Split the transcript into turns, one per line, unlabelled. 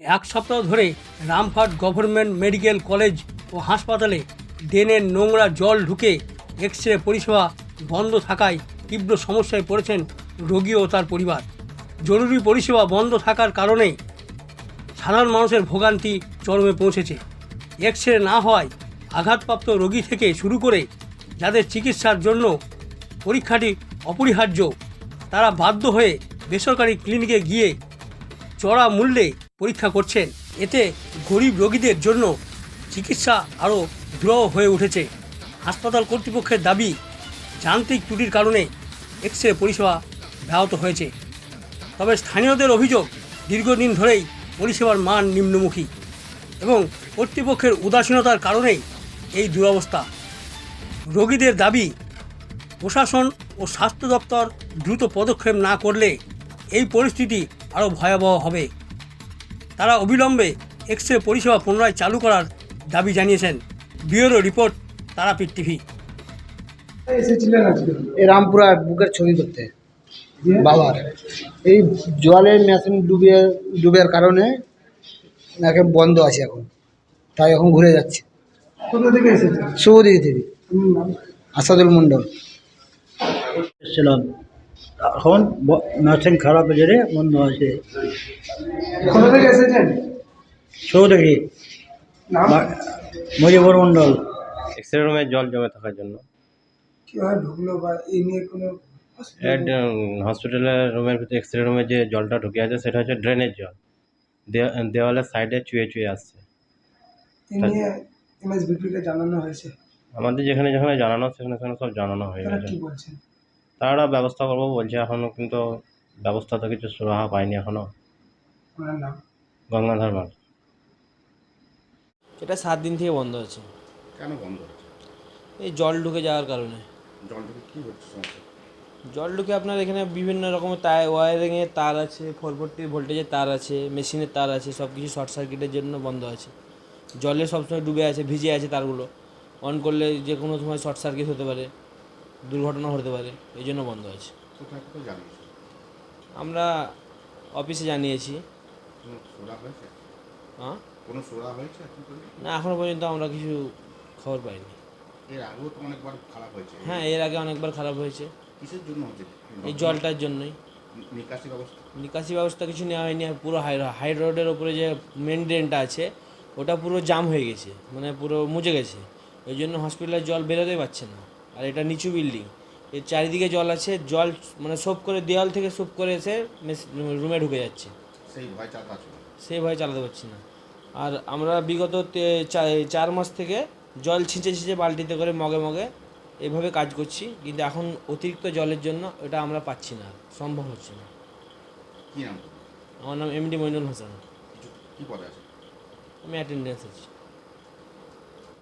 এক সপ্তাহ ধরে রামফাট গভর্নমেন্ট মেডিকেল কলেজ ও হাসপাতালে ড্রেনের নোংরা জল ঢুকে এক্স রে পরিষেবা বন্ধ থাকায় তীব্র সমস্যায় পড়েছেন রোগী ও তার পরিবার। জরুরি পরিষেবা বন্ধ থাকার কারণে সাধারণ মানুষের ভোগান্তি চরমে পৌঁছেছে। এক্স রে না হওয়ায় আঘাতপ্রাপ্ত রোগী থেকে শুরু করে যাদের চিকিৎসার জন্য পরীক্ষাটি অপরিহার্য, তারা বাধ্য হয়ে বেসরকারি ক্লিনিকে গিয়ে চড়া মূল্যে পরীক্ষা করছেন। এতে গরিব রোগীদের জন্য চিকিৎসা আরও দুরহ হয়ে উঠেছে। হাসপাতাল কর্তৃপক্ষের দাবি, যান্ত্রিক ত্রুটির কারণে এক্স রে পরিষেবা ব্যাহত হয়েছে। তবে স্থানীয়দের অভিযোগ, দীর্ঘদিন ধরেই পরিষেবার মান নিম্নমুখী এবং কর্তৃপক্ষের উদাসীনতার কারণেই এই দুরবস্থা। রোগীদের দাবি, প্রশাসন ও স্বাস্থ্য দপ্তর দ্রুত পদক্ষেপ না করলে এই পরিস্থিতি আরও ভয়াবহ হবে। তারা অবিলম্বে এক্স রে পরিষেবা পুনরায় চালু করার দাবি জানিয়েছেন। Bureau report Tarapith TV.
এসেছিলেন
এই রামপুরা বুকের ছবি করতে বাবার। এই জলে মেশিন ডুবে ডুবের কারণে এখন বন্ধ আছে এখন। তাই এখন ঘুরে যাচ্ছে। শুভদিকে থেকে? আসাদুল মণ্ডল।
এসেছিলাম। এখন নার্সিং খারাপ জেরে বন্ধ আছে।
কোথা থেকে এসেছেন? নাম?
মুজিবুর মণ্ডল।
এক্স রে রুমে জল জমে থাকার জন্য।
কীভাবে ঢুকলো বা এই নিয়ে কোনো
হসপিটালের রুমের ভিতরে এক্স রে রুমে যে জলটা ঢুকে আছে সেটা হচ্ছে ড্রেনের জল। দে- দেওয়ালের সাইডে চুয়ে চুয়ে আসছে।
এমএসবিপিকে জানানো হয়েছে?
আমাদের যেখানে যেখানে জানানো সেখানে সেখানে সব জানানো হয়ে গেছে।
কি বলছেন?
তারা ব্যবস্থা করব বলছে এখনও কিন্তু ব্যবস্থা তো কিছু সুরাহা পায়নি এখনও
ওনার নাম
গঙ্গাধর মাল
এটা সাত দিন থেকে বন্ধ আছে
কেন বন্ধ হচ্ছে?
এই জল ঢুকে যাওয়ার কারণে।
জল ঢুকে কী হচ্ছে সমস্যা?
জল ঢুকে আপনার এখানে বিভিন্ন রকমের তার ওয়ারিংয়ের তার আছে ফোর ফোরটি ভোল্টেজের তার আছে মেশিনের তার আছে সব কিছু শর্ট সার্কিটের জন্য বন্ধ আছে। জলে সবসময় ডুবে আছে ভিজে আছে তারগুলো। অন করলে যে কোনো সময় শর্ট সার্কিট হতে পারে দুর্ঘটনা হতে পারে এই জন্য বন্ধ আছে।
কোথায় কোথায় জানিয়েছে
আমরা অফিসে জানিয়েছি। হ্যাঁ?
কোনো সোরা হয়েছে
না এখনও পর্যন্ত আমরা কিছু খবর পাইনি।
এর আগেও তো অনেকবার খারাপ হয়েছে।
হ্যাঁ এর আগে অনেকবার খারাপ হয়েছে।
কিসের জন্য হচ্ছে?
এই জলটার জন্যই।
নিকাশি ব্যবস্থা?
নিকাশি ব্যবস্থা কিছু নেওয়া হয়নি আর পুরো হাই হাই রোডের ওপরে যে মেন ড্রেনটা আছে ওটা পুরো জাম হয়ে গেছে মানে পুরো মুজে গেছে। ওই জন্য হসপিটালের জল বেরোতেই পারছে না। আর এটা নিচু বিল্ডিং এর চারিদিকে জল আছে জল মানে সোপ করে দেওয়াল থেকে সোপ করে এসে রুমে ঢুকে যাচ্ছে।
সেই ভয় চাপা আছে
সেই ভয় চালাতে পারছি না। আর আমরা বিগত চার মাস থেকে জল ছিঁচে ছিঁচে বালতিতে করে মগে মগে এভাবে কাজ করছি কিন্তু এখন অতিরিক্ত জলের জন্য এটা আমরা পাচ্ছি না সম্ভব হচ্ছে না।
আমার নাম
M D MD Moinul Hasan.
কি পদে আছে?
আমি অ্যাটেন্ডেন্স আছি।